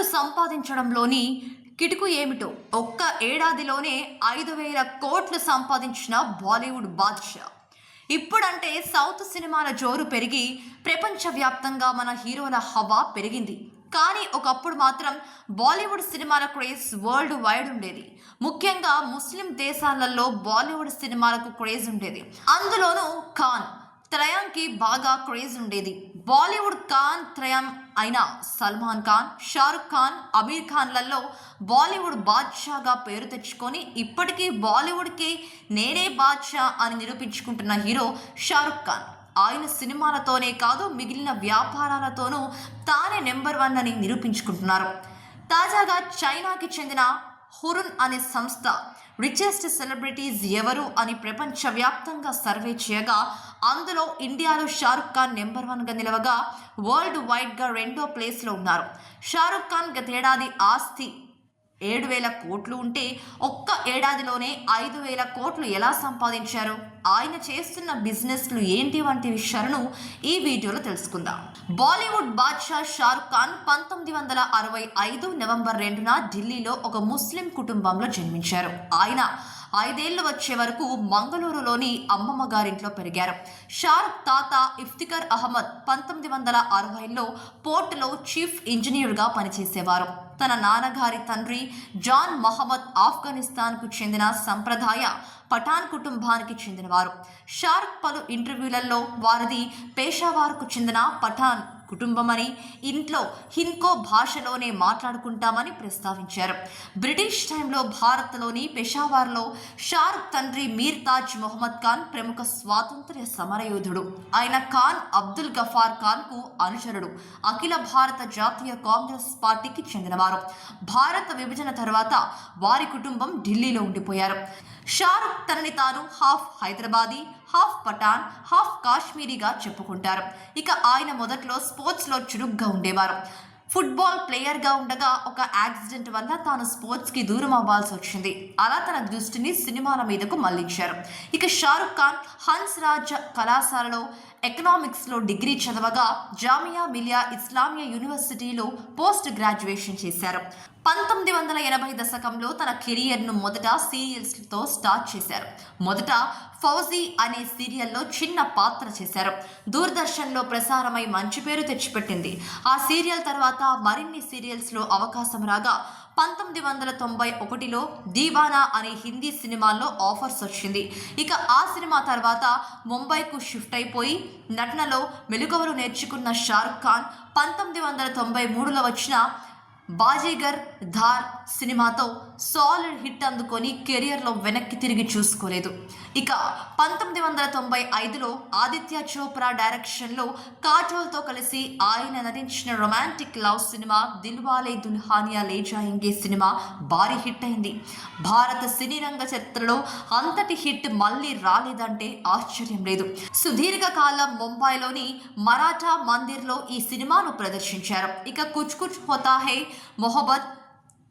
కోట్లు సంపాదించడంలోని కిటుకు ఏమిటో. ఒక్క ఏడాదిలోనే ఐదు వేల కోట్లు సంపాదించిన బాలీవుడ్ బాద్షా. ఇప్పుడంటే సౌత్ సినిమాల జోరు పెరిగి ప్రపంచవ్యాప్తంగా మన హీరోల హవా పెరిగింది. కానీ ఒకప్పుడు మాత్రం బాలీవుడ్ సినిమాల క్రేజ్ వరల్డ్ వైడ్ ఉండేది. ముఖ్యంగా ముస్లిం దేశాలలో బాలీవుడ్ సినిమాలకు క్రేజ్ ఉండేది. అందులోనూ ఖాన్ త్రయంకి బాగా క్రేజ్ ఉండేది. బాలీవుడ్ ఖాన్ త్రయం అయిన సల్మాన్ ఖాన్ షారుఖ్ ఖాన్ అమీర్ ఖాన్లలో బాలీవుడ్ బాద్షాగా పేరు తెచ్చుకొని ఇప్పటికీ బాలీవుడ్కి నేనే బాద్షా అని నిరూపించుకుంటున్న హీరో షారుఖ్ ఖాన్. ఆయన సినిమాలతోనే కాదు మిగిలిన వ్యాపారాలతోనూ తానే నెంబర్ వన్ అని నిరూపించుకుంటున్నారు. తాజాగా చైనాకి చెందిన హురున్ అనే సంస్థ రిచెస్ట్ సెలబ్రిటీస్ ఎవరు అని ప్రపంచవ్యాప్తంగా సర్వే చేయగా అందులో ఇండియాలో షారుఖ్ ఖాన్ నెంబర్ వన్గా నిలవగా వరల్డ్ వైడ్గా రెండో ప్లేస్లో ఉన్నారు. షారుఖ్ ఖాన్ గతేడాది ఆస్తి ఏడు వేల కోట్లు ఉంటే ఒక్క ఏడాదిలోనే ఐదు వేల కోట్లు ఎలా సంపాదించారు? ఆయన చేస్తున్న బిజినెస్లు ఏంటి వంటి విషయాలను ఈ వీడియోలో తెలుసుకుందాం. బాలీవుడ్ బాద్షా షారుఖ్ ఖాన్ పంతొమ్మిది వందల అరవై ఐదు నవంబర్ రెండున ఢిల్లీలో ఒక ముస్లిం కుటుంబంలో జన్మించారు. ఆయన ఐదేళ్ళు వచ్చే వరకు మంగళూరులోని అమ్మమ్మ గారింట్లో పెరిగారు. షారుఖ్ తాత ఇఫ్తికర్ అహ్మద్ పంతొమ్మిది వందల అరవైలో పోర్టులో చీఫ్ ఇంజనీర్గా పనిచేసేవారు. తన నాన్నగారి తండ్రి జాన్ మహమ్మద్ ఆఫ్ఘనిస్తాన్కు చెందిన సంప్రదాయ పఠాన్ కుటుంబానికి చెందినవారు. షార్క్ పలు ఇంటర్వ్యూలలో వారిది పేషావార్కు చెందిన పఠాన్. కుటుంబమని ఇంట్లో హింకో భాషలోనే మాట్లాడుకుంటామని ప్రస్తావించారు. బ్రిటిష్ టైంలో భారత్లోని పెషావార్లో షారుఖ్ తండ్రి మీర్ తాజ్ మొహమ్మద్ ఖాన్ ప్రముఖ స్వాతంత్ర్య సమరయోధుడు. ఆయన ఖాన్ అబ్దుల్ గఫార్ ఖాన్కు అనుచరుడు. అఖిల భారత జాతీయ కాంగ్రెస్ పార్టీకి చెందినవారు. భారత విభజన తర్వాత వారి కుటుంబం ఢిల్లీలో ఉండిపోయారు. షారుఖ్ తనని తాను half Hyderabadi half Pathan half కాశ్మీరీగా చెప్పుకుంటారు. ఇక ఆయన మొదట్లో స్పోర్ట్స్లో చురుగ్గా ఉండేవారు. ఫుట్బాల్ ప్లేయర్గా ఉండగా ఒక యాక్సిడెంట్ వల్ల తాను స్పోర్ట్స్కి దూరం అవ్వాల్సి వచ్చింది. అలా తన దృష్టిని సినిమాల మీదకు మళ్ళించారు. ఇక షారుఖ్ ఖాన్ హన్స్ రాజ్ కళాశాలలో ఎకనామిక్స్లో డిగ్రీ చదవగా జామియా మిలియా ఇస్లామియా యూనివర్సిటీలో పోస్ట్ గ్రాడ్యుయేషన్ చేశారు. పంతొమ్మిది వందల ఎనభై దశకంలో తన కెరియర్ను మొదట సీరియల్స్తో స్టార్ట్ చేశారు. మొదట ఫౌజీ అనే సీరియల్లో చిన్న పాత్ర చేశారు. దూరదర్శన్లో ప్రసారమై మంచి పేరు తెచ్చిపెట్టింది. ఆ సీరియల్ తర్వాత మరిన్ని సీరియల్స్లో అవకాశం రాగా పంతొమ్మిది వందల తొంభై ఒకటిలో దీవానా అనే హిందీ సినిమాల్లో ఆఫర్స్ వచ్చింది. ఇక ఆ సినిమా తర్వాత ముంబైకు షిఫ్ట్ అయిపోయి నటనలో మెలుగవలు నేర్చుకున్న షారుఖ్ ఖాన్ పంతొమ్మిది వందల తొంభై మూడులో వచ్చిన బాజీగర్ ధార్ సినిమాతో సాలిడ్ హిట్ అందుకొని కెరియర్లో వెనక్కి తిరిగి చూసుకోలేదు. ఇక పంతొమ్మిది వందల తొంభై ఐదులో ఆదిత్య చోప్రా డైరెక్షన్లో కాజోల్తో కలిసి ఆయన నటించిన romantic love cinema Dilwale Dulhania Le Jayenge cinema భారీ హిట్ అయింది. భారత సినీ రంగ చరిత్రలో అంతటి హిట్ మళ్ళీ రాలేదంటే ఆశ్చర్యం లేదు. సుదీర్ఘకాలం ముంబైలోని మరాఠా మందిర్లో ఈ సినిమాను ప్రదర్శించారు. ఇక కుచ్ కుచ్ హోతా హై మొహబ్బత్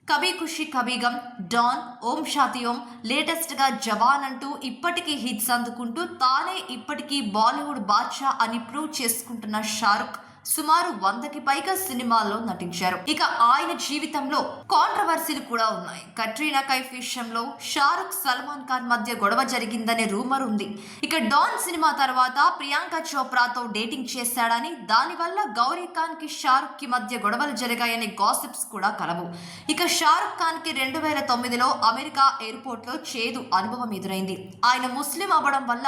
కభీ ఖుషి కభీ గమ్ డాన్ ఓం శాతి ఓం లేటెస్ట్గా జవాన్ అంటూ ఇప్పటికీ హిట్స్ అందుకుంటూ తానే ఇప్పటికీ బాలీవుడ్ బాద్షా అని ప్రూవ్ చేసుకుంటున్న షారుఖ్ సుమారు వందకి పైగా సినిమాల్లో నటించారు. ఇక ఆయన జీవితంలో కాంట్రవర్సీలు కూడా ఉన్నాయి. కట్రీనా కైఫ్ విషయంలో షారుఖ్ సల్మాన్ ఖాన్ మధ్య గొడవ జరిగిందనే రూమర్ ఉంది. ఇక డాన్ సినిమా తర్వాత ప్రియాంక చోప్రాతో డేటింగ్ చేశాడని దానివల్ల గౌరీ ఖాన్కి షారుఖ్కి మధ్య గొడవలు జరిగాయనే గాసిప్స్ కూడా కలవు. ఇక షారుఖ్ ఖాన్కి రెండు వేల తొమ్మిదిలో అమెరికా ఎయిర్పోర్ట్లో చేదు అనుభవం ఎదురైంది. ఆయన ముస్లిం అవ్వడం వల్ల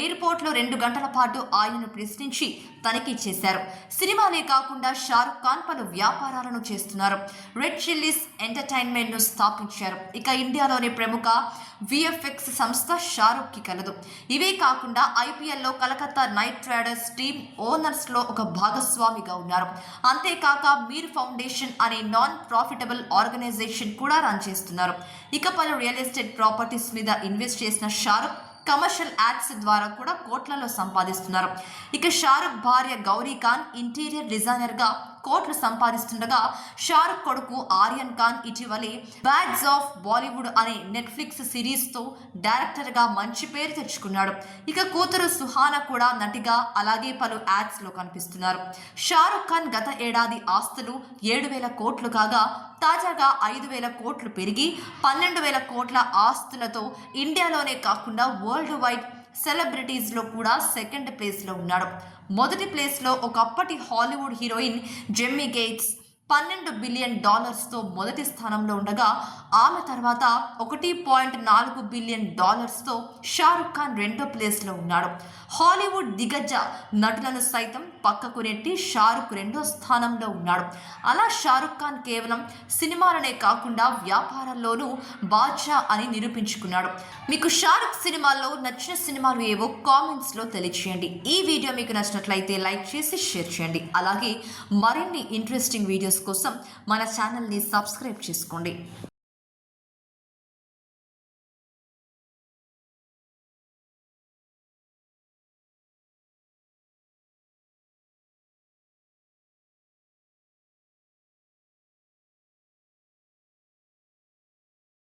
ఎయిర్పోర్ట్లో రెండు గంటల పాటు ఆయనను ప్రశ్నించి తనిఖీ చేశారు. సినిమాలే కాకుండా షారుఖ్ ఖాన్ పలు వ్యాపారాలను చేస్తున్నారు. రెడ్ చిల్లీస్ ఎంటర్టైన్మెంట్ను స్థాపించారు. ఇక ఇండియాలోని ప్రముఖ విఎఫ్ఎక్స్ సంస్థ షారుఖ్కి కలదు. ఇవే కాకుండా ఐపీఎల్లో కలకత్తా నైట్ రైడర్స్ టీమ్ ఓనర్స్లో ఒక భాగస్వామిగా ఉన్నారు. అంతేకాక మీర్ ఫౌండేషన్ అనే నాన్ ప్రాఫిటబుల్ ఆర్గనైజేషన్ కూడా రన్ చేస్తున్నారు. ఇక పలు రియల్ ఎస్టేట్ ప్రాపర్టీస్ మీద ఇన్వెస్ట్ చేసిన షారుఖ్ కమర్షియల్ యాడ్స్ ద్వారా కూడా కోట్లలో సంపాదిస్తున్నారు. ఇక షారుఖ్ భార్య గౌరీ ఖాన్ ఇంటీరియర్ డిజైనర్గా కోట్లు సంపాదిస్తుండగా షారుఖ్ కొడుకు ఆర్యన్ ఖాన్ ఇటీవలే బ్యాగ్స్ ఆఫ్ బాలీవుడ్ అనే నెట్ఫ్లిక్స్ సిరీస్తో డైరెక్టర్గా మంచి పేరు తెచ్చుకున్నాడు. ఇక కూతురు సుహానా కూడా నటిగా అలాగే పలు యాడ్స్లో కనిపిస్తున్నారు. షారుఖ్ ఖాన్ గత ఏడాది ఆస్తులు ఏడు వేల కోట్లు కాగా తాజాగా ఐదు వేల కోట్లు పెరిగి పన్నెండు వేల కోట్ల ఆస్తులతో ఇండియాలోనే కాకుండా వరల్డ్ వైడ్ సెలబ్రిటీస్లో కూడా సెకండ్ ప్లేస్లో ఉన్నాడు. మొదటి ప్లేస్లో ఒకప్పటి హాలీవుడ్ హీరోయిన్ జెమ్మీ గేట్స్ పన్నెండు బిలియన్ డాలర్స్తో మొదటి స్థానంలో ఉండగా ఆమె తర్వాత ఒకటి పాయింట్ నాలుగు బిలియన్ డాలర్స్తో షారుఖ్ ఖాన్ రెండో ప్లేస్లో ఉన్నాడు. హాలీవుడ్ దిగ్గజ నటులను సైతం పక్కకు నెట్టి షారుఖ్ రెండో స్థానంలో ఉన్నాడు. అలా షారుఖ్ ఖాన్ కేవలం సినిమాలనే కాకుండా వ్యాపారాల్లోనూ బాద్షా అని నిరూపించుకున్నాడు. మీకు షారుఖ్ సినిమాల్లో నచ్చిన సినిమాలు ఏవో కామెంట్స్లో తెలియచేయండి. ఈ వీడియో మీకు నచ్చినట్లయితే లైక్ చేసి షేర్ చేయండి. అలాగే మరిన్ని ఇంట్రెస్టింగ్ వీడియోస్ వీడియోస్ కోసం మన ఛానల్ని సబ్స్క్రైబ్ చేసుకోండి.